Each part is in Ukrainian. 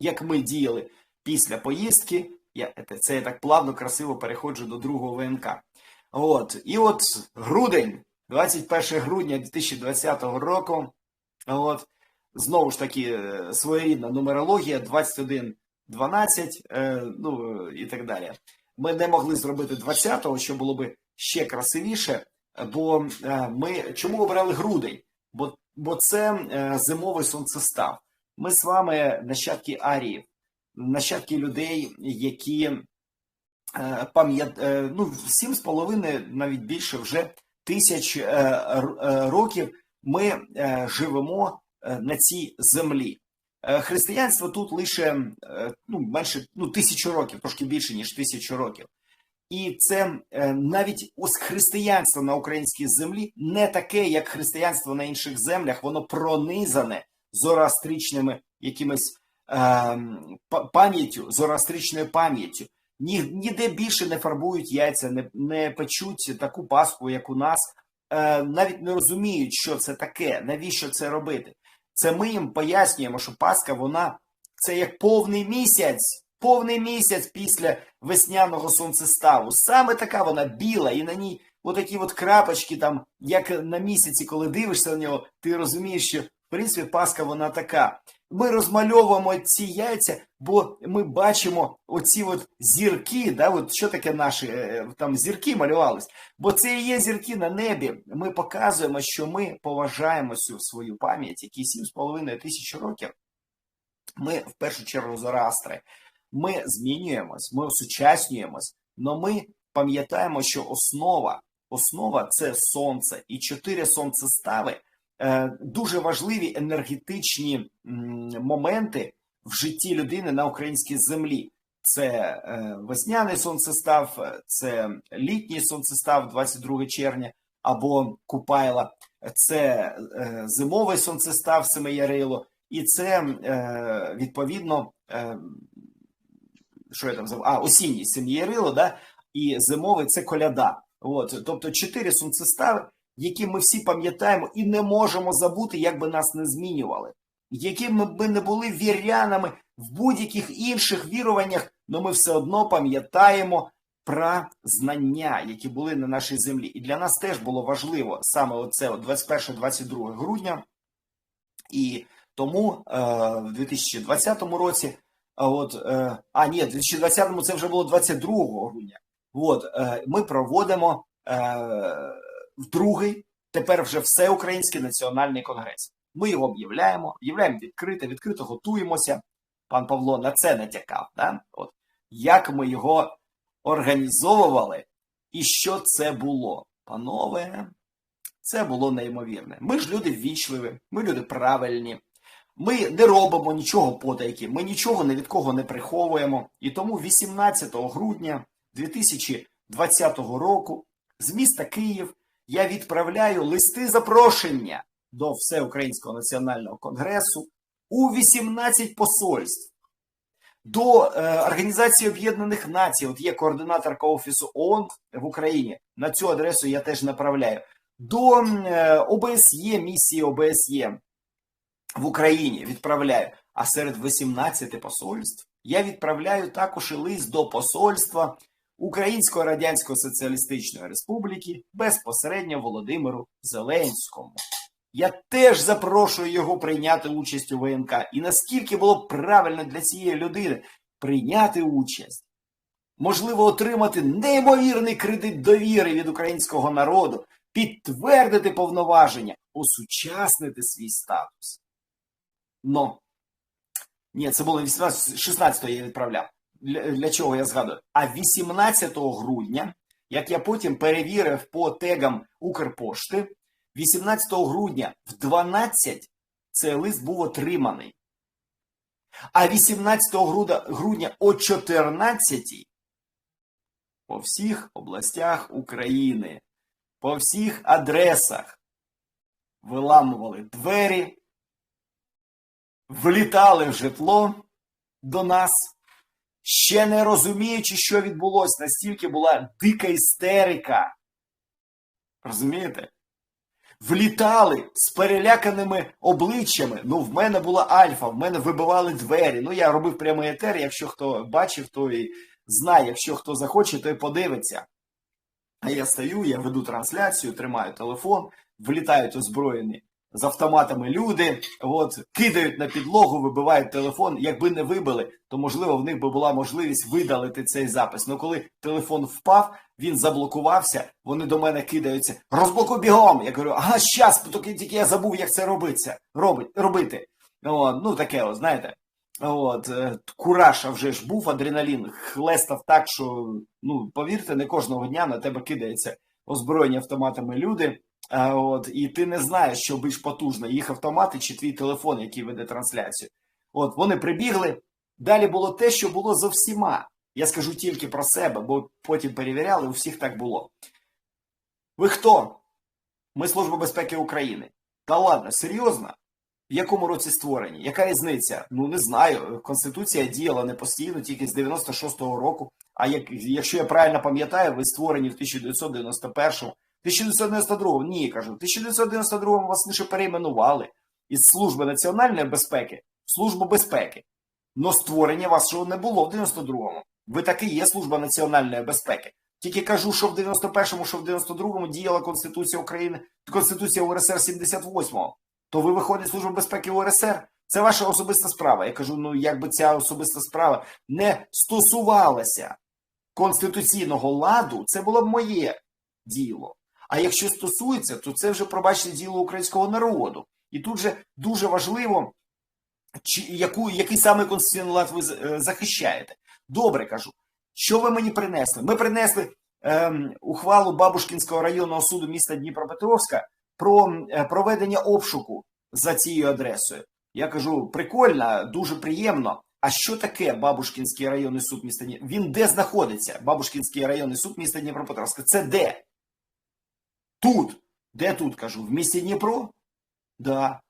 як ми діяли після поїздки. Я, це- я так плавно, красиво переходжу до другого ВНК. От. І от грудень, 21 грудня 2020 року. От. Знову ж таки, е, своєрідна нумерологія 21 12, е, ну і так далі. Ми не могли зробити 20-го, що було би ще красивіше, бо е, ми чому обрали грудень? Бо, бо це е, зимовий сонцестав. Ми з вами нащадки аріїв, нащадки людей, які е, пам'ят, е, ну, сім з половиною, навіть більше вже тисяч е, років ми живемо на цій землі. Християнство тут лише ну, менше ну, тисячу років, трошки більше, ніж тисячу років. І це навіть ось християнство на українській землі не таке, як християнство на інших землях, воно пронизане зороастричними якимись е, пам'яттю, зороастричною пам'яттю. Ні, ніде більше не фарбують яйця, не, не печуть таку паску, як у нас, е, навіть не розуміють, що це таке, навіщо це робити. Це ми їм пояснюємо, що Пасха, вона це як повний місяць, повний місяць після весняного сонцеставу. Саме така вона біла, і на ній отакі от крапочки, там, як на місяці, коли дивишся на нього, ти розумієш, що принципі Пасха вона така. Ми розмальовуємо ці яйця, бо ми бачимо оці от зірки. Да, от що таке наші е, там зірки малювались? Бо це і є зірки на небі. Ми показуємо, що ми поважаємо цю свою пам'ять, які 7,5 тисяч років. Ми в першу чергу зороастри. Ми змінюємось, ми осучаснюємось, але ми пам'ятаємо, що основа, основа це сонце, і чотири сонцестави е, дуже важливі енергетичні моменти в житті людини на українській землі. Це е, весняний сонцестав, е, це літній сонцестав 22 червня або Купайла, це е, зимовий сонцестав Семиярило, і це е, відповідно. Е, що я там забув? А, осінній Семіярило, да? і зимовий це коляда. От, тобто чотири сонцестави, які ми всі пам'ятаємо і не можемо забути, як би нас не змінювали. Б ми не були вірянами в будь-яких інших віруваннях, але ми все одно пам'ятаємо про знання, які були на нашій землі. І для нас теж було важливо саме оце 21-22 грудня. І тому е, в 2020 році, а от, е, а ні, в 2020 це вже було 22 грудня. От, е, ми проводимо е, в другий, тепер вже всеукраїнський національний конгрес. Ми його об'являємо, об'являємо відкрито, відкрито готуємося. Пан Павло на це натякав. Да? От, як ми його організовували і що це було? Панове, це було неймовірне. Ми ж люди ввічливі, ми люди правильні. Ми не робимо нічого потайки, ми нічого ні від кого не приховуємо. І тому 18 грудня 2020 року з міста Київ я відправляю листи запрошення до Всеукраїнського національного конгресу у 18 посольств. До е, Організації Об'єднаних Націй, от є координаторка Офісу ООН в Україні. На цю адресу я теж направляю. До е, ОБСЄ, місії ОБСЄ в Україні відправляю. А серед 18 посольств я відправляю також і лист до посольства Української Радянської Соціалістичної Республіки безпосередньо Володимиру Зеленському. Я теж запрошую його прийняти участь у ВНК. І наскільки було б правильно для цієї людини прийняти участь, можливо, отримати неймовірний кредит довіри від українського народу, підтвердити повноваження, осучаснити свій статус. Но ні, це було 18, 16 я відправляв. Для, чого я згадую? А 18 грудня, як я потім перевірив по тегам Укрпошти, 18 грудня в 12 цей лист був отриманий. А 18 грудня, грудня о 14 по всіх областях України, по всіх адресах виламували двері, влітали в житло до нас, ще не розуміючи, що відбулося, настільки була дика істерика. Розумієте? влітали з переляканими обличчями. Ну, в мене була альфа, в мене вибивали двері. Ну, я робив прямий етер. Якщо хто бачив, той знає. Якщо хто захоче, той подивиться. А я стою, я веду трансляцію, тримаю телефон, влітають озброєні з автоматами люди, от, кидають на підлогу, вибивають телефон. Якби не вибили, то можливо в них би була можливість видалити цей запис. Ну коли телефон впав, він заблокувався, вони до мене кидаються. Розблокуй бігом! Я кажу, ага, щас, тільки тільки я забув, як це робиться. Робить, робити. От, ну таке, от, знаєте. От, е, кураж, а вже ж був адреналін, хлестав так, що ну повірте, не кожного дня на тебе кидається озброєні автоматами люди. От, І ти не знаєш, що більш потужно, їх автомати чи твій телефон, який веде трансляцію. От вони прибігли. Далі було те, що було за всіма. Я скажу тільки про себе, бо потім перевіряли, у всіх так було. Ви хто? Ми Служба безпеки України. Та ладно, серйозно? В якому році створені? Яка різниця? Ну не знаю. Конституція діяла не постійно, тільки з 96-го року. А як, якщо я правильно пам'ятаю, ви створені в 1991-му. 1992 ні, кажу, в 1992 вас лише перейменували із служби національної безпеки в службу безпеки. Но створення вашого не було в 92-му. Ви таки є служба національної безпеки. Тільки кажу, що в 91-му, що в 92-му діяла Конституція України, Конституція УРСР 78-го. То ви виходить служба безпеки УРСР. Це ваша особиста справа. Я кажу, ну якби ця особиста справа не стосувалася конституційного ладу, це було б моє діло. А якщо стосується, то це вже пробачте діло українського народу. І тут же дуже важливо, чи, яку, який саме конституційний лад ви захищаєте. Добре кажу. Що ви мені принесли? Ми принесли ем, ухвалу Бабушкінського районного суду міста Дніпропетровська про е, проведення обшуку за цією адресою. Я кажу, прикольно, дуже приємно. А що таке Бабушкінський районний суд міста Дніпропетровська? Він де знаходиться? Бабушкінський районний суд міста Дніпропетровська. Це де? Тут. Де тут кажу? В місті Дніпро? Да.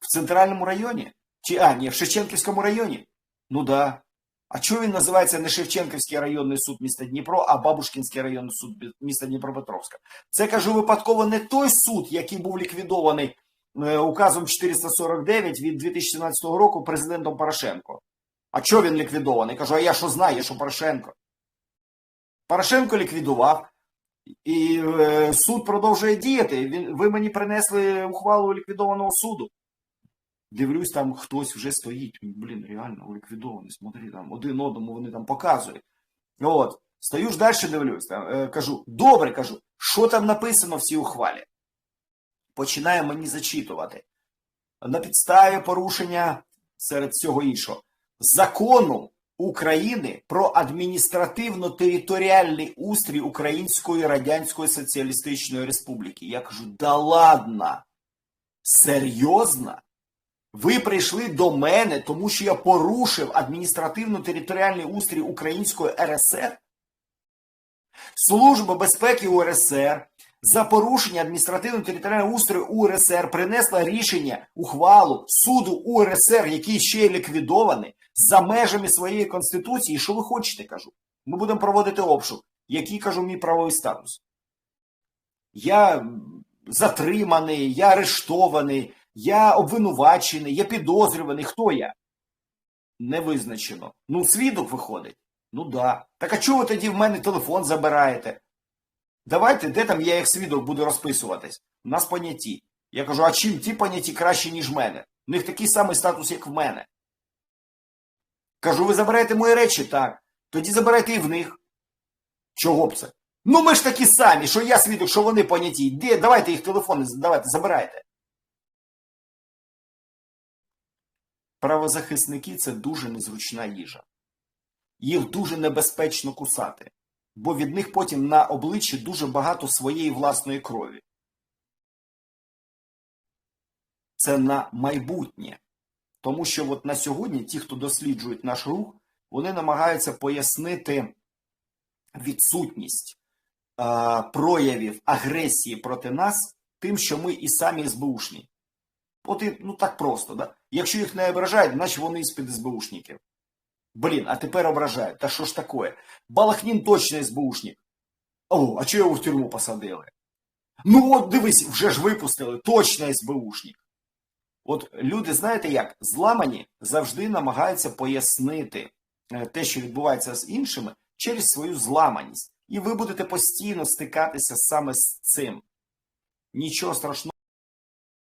В центральному районі? Чи а, ні, в Шевченківському районі? Ну да. А чого він називається не Шевченківський районний суд міста Дніпро, а Бабушкінський районний суд міста Дніпропетровська? Це кажу випадково не той суд, який був ліквідований е, указом 449 від 2017 року президентом Порошенко. А чого він ліквідований? Кажу, а я що знаю, що Порошенко? Порошенко ліквідував. І е, суд продовжує діяти. Ви мені принесли ухвалу ліквідованого суду. Дивлюсь, там хтось вже стоїть. Блін, реально ліквідований. Смотри, там один одному вони там показують. От, стою ж далі дивлюсь. Там, е, кажу, добре кажу, що там написано в цій ухвалі? Починає мені зачитувати. На підставі порушення серед всього іншого закону України про адміністративно-територіальний устрій Української Радянської Соціалістичної Республіки. Я кажу, да ладно, серйозно? Ви прийшли до мене, тому що я порушив адміністративно-територіальний устрій Української РСР? Служба безпеки УРСР за порушення адміністративно-територіального устрою УРСР принесла рішення, ухвалу суду УРСР, який ще ліквідований, за межами своєї конституції. Що ви хочете, кажу? Ми будемо проводити обшук. Який кажу мій правовий статус? Я затриманий, я арештований, я обвинувачений, я підозрюваний. Хто я? Не визначено. Ну, свідок виходить. Ну да. Так а чого ви тоді в мене телефон забираєте? Давайте, де там я як свідок буду розписуватись? У нас поняті. Я кажу, а чим ті поняті краще, ніж в мене? У них такий самий статус, як в мене. Кажу, ви забираєте мої речі? Так. Тоді забирайте і в них. Чого б це? Ну ми ж такі самі, що я свідок, що вони поняті. Де? Давайте їх телефони, давайте, забирайте. Правозахисники це дуже незручна їжа. Їх дуже небезпечно кусати, бо від них потім на обличчі дуже багато своєї власної крові. Це на майбутнє. Тому що от на сьогодні ті, хто досліджують наш рух, вони намагаються пояснити відсутність е, проявів агресії проти нас тим, що ми і самі СБУшні. От і, ну так просто, да? Якщо їх не ображають, значить вони із-під СБУшників. Блін, а тепер ображають. Та що ж таке? Балахнін точно СБУшник. О, а чого його в тюрму посадили? Ну от дивись, вже ж випустили, точно СБУшник. От люди, знаєте як, зламані завжди намагаються пояснити е, те, що відбувається з іншими, через свою зламаність. І ви будете постійно стикатися саме з цим. Нічого страшного.